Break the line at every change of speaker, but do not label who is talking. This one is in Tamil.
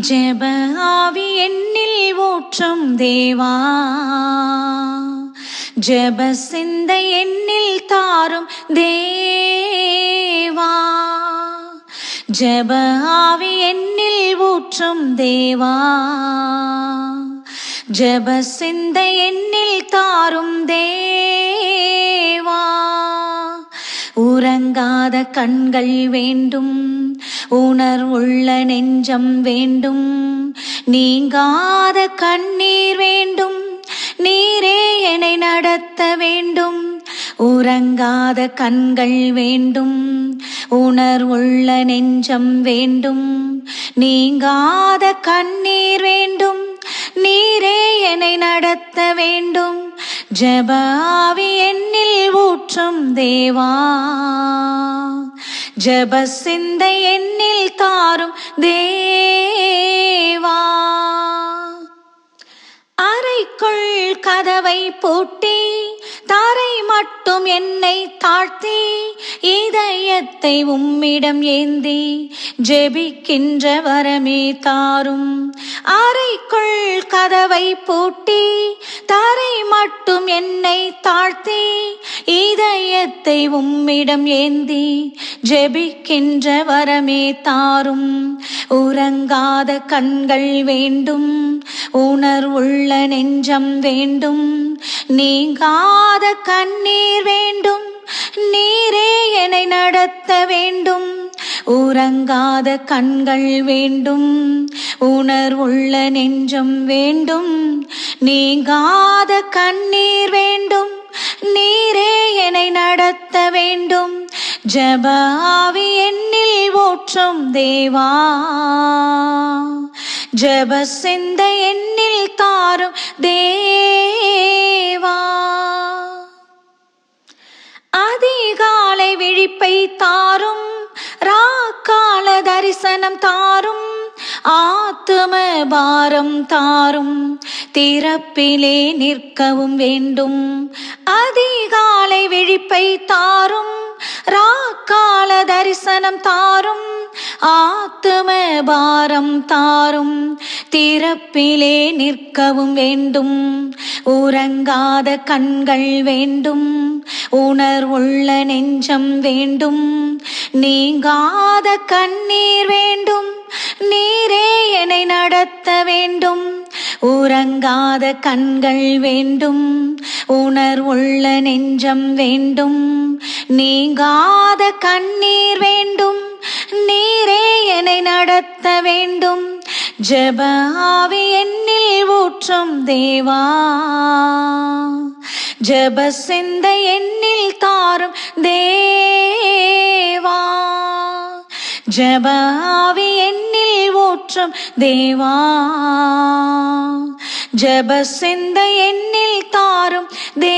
ஜெப ஆவி எண்ணில் ஊற்றம் தேவா. ஜெப சிந்தை எண்ணில் தாரும் தேவா. ஜெப ஆவி எண்ணில் ஊற்றம் தேவா. ஜெப சிந்தை எண்ணில் தாரும் தேவா. உறங்காத கண்கள் வேண்டும். உணர்வுள்ள நெஞ்சம் வேண்டும். நீங்காத கண்ணீர் வேண்டும். நீரே என்னை நடத்த வேண்டும். உறங்காத கண்கள் வேண்டும். உணர்வுள்ள நெஞ்சம் வேண்டும். நீங்காத கண்ணீர் வேண்டும். நீரே என்னை நடத்த வேண்டும். ஜபாவி ஆவி என்னில் ஊற்றும் தேவா. ஜப சிந்தை எண்ணில் தாரும் தேவா. அறைக்குள் கதவை பூட்டி தாரை மட்டும் என்னை தாழ்த்தி இதயத்தை உம்மிடம் ஏந்தி ஜெபிக்கின்ற வரமே தாரும். அறைக்குள் கதவை பூட்டி தாரை மட்டும் என்னை தாழ்த்தி இதயத்தை உம்மிடம் ஏந்தி ஜெபிக்கின்ற வரமே தாரும். உறங்காத கண்கள் வேண்டும். உணர்வுள்ள நெஞ்சம் வேண்டும். நீங்காத கண்ணீர் வேண்டும். நீரே என்னை நடத்த வேண்டும். உறங்காத கண்கள் வேண்டும். உணர்வுள்ள நெஞ்சம் வேண்டும். நீங்காத கண்ணீர் வேண்டும் வேண்டும். ஜெப ஆவி என்னில் ஊற்றும் தேவா. ஜெப சிந்த என்னில் தாரும் தேவா. அதிகாலை விழிப்பை தாரும் ராக்கால தரிசனம் தாரும் ஆத்தும பாரம் தாரும். திறப்பிலே நிற்கவும் வேண்டும். அதிகாலை இன்பை தாரும் ராக்கால தரிசனம் தாரும் ஆத்தும பாரம் தாரும். திறப்பிலே நிற்கவும் வேண்டும் உறங்காத கண்கள் வேண்டும் உணர்வுள்ள நெஞ்சம் வேண்டும் நீங்காத கண்ணீர் வேண்டும் நீரே என்னை நடத்த வேண்டும். உறங்காத கண்கள் வேண்டும் உணர்வுள்ள நெஞ்சம் வேண்டும் நீங்காத கண்ணீர் வேண்டும் நீரே என்னை நடத்த வேண்டும். ஜப ஆவி என்னில் ஊற்றும் தேவா ஜப சிந்த என்னில் தாரும் தேவா. ஜெப ஆவி என்னில் ஊற்றும் தேவா. ஜெப சிந்தை என்னில் தாரும் தே